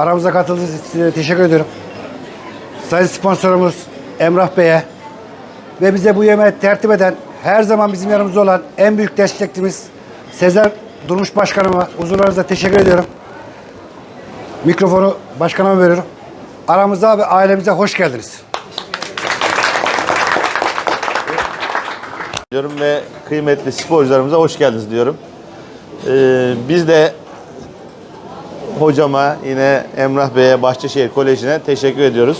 Aramıza katıldığınız için teşekkür ediyorum. Sayın sponsorumuz Emrah Bey'e ve bize bu yemeği tertip eden, her zaman bizim yanımızda olan en büyük destekçimiz Sezer Durmuş Başkanıma huzurlarınızda teşekkür ediyorum. Mikrofonu başkanıma veriyorum. Aramıza ve ailemize hoş geldiniz. diyorum ve kıymetli sporcularımıza hoş geldiniz diyorum. Ee, biz de hocama yine Emrah Bey'e Bahçeşehir Koleji'ne teşekkür ediyoruz.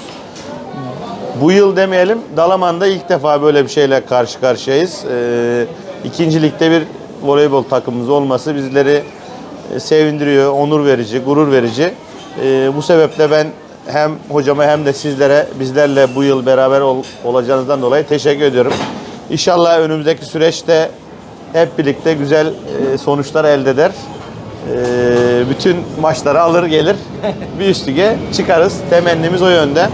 Bu yıl demeyelim Dalaman'da ilk defa böyle bir şeyle karşı karşıyayız. Ee, ikinci ligde bir voleybol takımımız olması bizleri e, sevindiriyor, onur verici, gurur verici. Ee, bu sebeple ben hem hocama hem de sizlere bizlerle bu yıl beraber ol- olacağınızdan dolayı teşekkür ediyorum. İnşallah önümüzdeki süreçte hep birlikte güzel e, sonuçlar elde eder. Ee, bütün maçları alır gelir. Bir üst lige çıkarız. Temennimiz o yönde.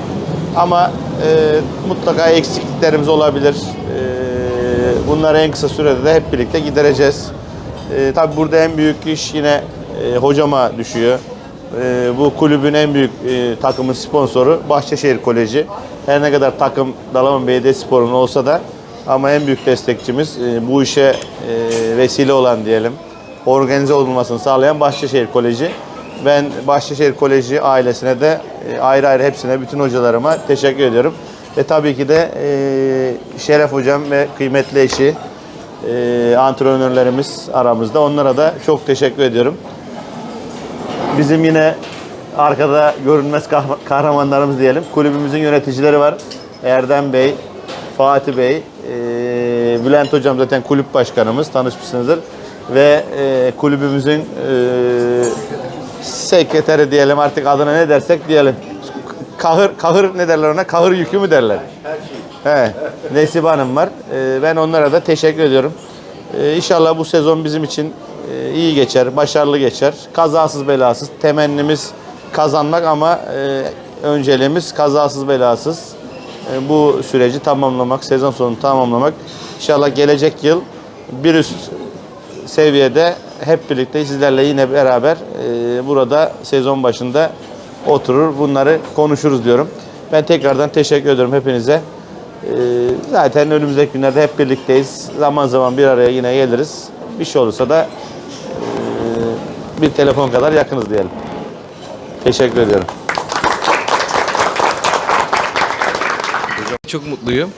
Ama e, mutlaka eksikliklerimiz olabilir. Ee, bunları en kısa sürede de hep birlikte gidereceğiz. Ee, tabii burada en büyük iş yine e, hocama düşüyor. Ee, bu kulübün en büyük e, takımın sponsoru Bahçeşehir Koleji. Her ne kadar takım Dalaman Belediyespor'un olsa da ama en büyük destekçimiz e, bu işe e, vesile olan diyelim organize olmasını sağlayan Bahçeşehir Koleji. Ben Bahçeşehir Koleji ailesine de e, ayrı ayrı hepsine, bütün hocalarıma teşekkür ediyorum. Ve tabii ki de e, Şeref Hocam ve kıymetli eşi, e, antrenörlerimiz aramızda. Onlara da çok teşekkür ediyorum. Bizim yine arkada görünmez kah- kahramanlarımız diyelim. Kulübümüzün yöneticileri var. Erdem Bey, Fatih Bey, e, Bülent Hocam zaten kulüp başkanımız tanışmışsınızdır. Ve e, kulübümüzün e, sekreteri diyelim artık adına ne dersek diyelim. Kahır, kahır ne derler ona? Kahır yükü mü derler? He, Nesibe Hanım var. Ee, ben onlara da teşekkür ediyorum. Ee, inşallah bu sezon bizim için e, iyi geçer, başarılı geçer. Kazasız belasız. Temennimiz kazanmak ama e, önceliğimiz kazasız belasız e, bu süreci tamamlamak, sezon sonunu tamamlamak. İnşallah gelecek yıl bir üst seviyede hep birlikte sizlerle yine beraber e, burada sezon başında oturur bunları konuşuruz diyorum. Ben tekrardan teşekkür ediyorum hepinize. E, zaten önümüzdeki günlerde hep birlikteyiz. Zaman zaman bir araya yine geliriz. Bir şey olursa da e, bir telefon kadar yakınız diyelim. Teşekkür ediyorum. Çok mutluyum.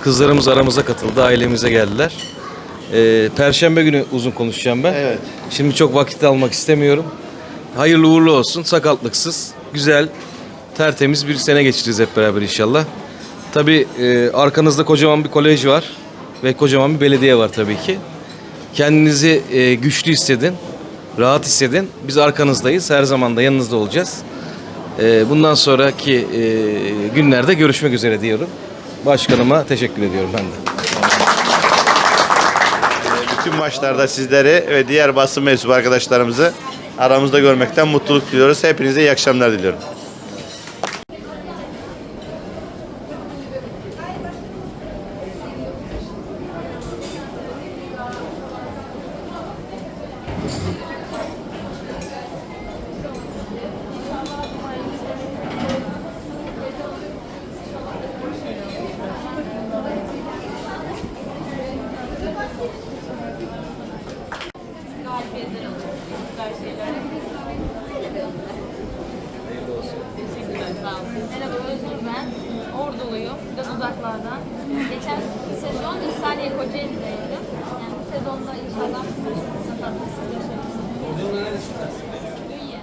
Kızlarımız aramıza katıldı, ailemize geldiler. Ee, Perşembe günü uzun konuşacağım ben. Evet. Şimdi çok vakit almak istemiyorum. Hayırlı uğurlu olsun, sakatlıksız, güzel, tertemiz bir sene geçireceğiz hep beraber inşallah. Tabii e, arkanızda kocaman bir kolej var ve kocaman bir belediye var tabii ki. Kendinizi e, güçlü hissedin, rahat hissedin. Biz arkanızdayız, her zaman da yanınızda olacağız. E, bundan sonraki e, günlerde görüşmek üzere diyorum. Başkanıma teşekkür ediyorum ben de. Bütün maçlarda sizleri ve diğer basın mensubu arkadaşlarımızı aramızda görmekten mutluluk diliyoruz. Hepinize iyi akşamlar diliyorum. uzaklardan. Geçen sezon İhsaniye Kocaeli'deydim. Yani bu sezonda inşallah bu sefer nasıl yaşarız. Orada neresi dersin? Ünye.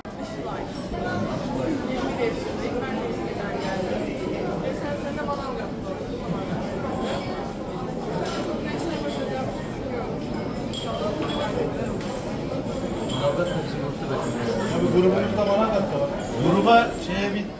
Abi grubumuz da bana kattı. Gruba şeye bir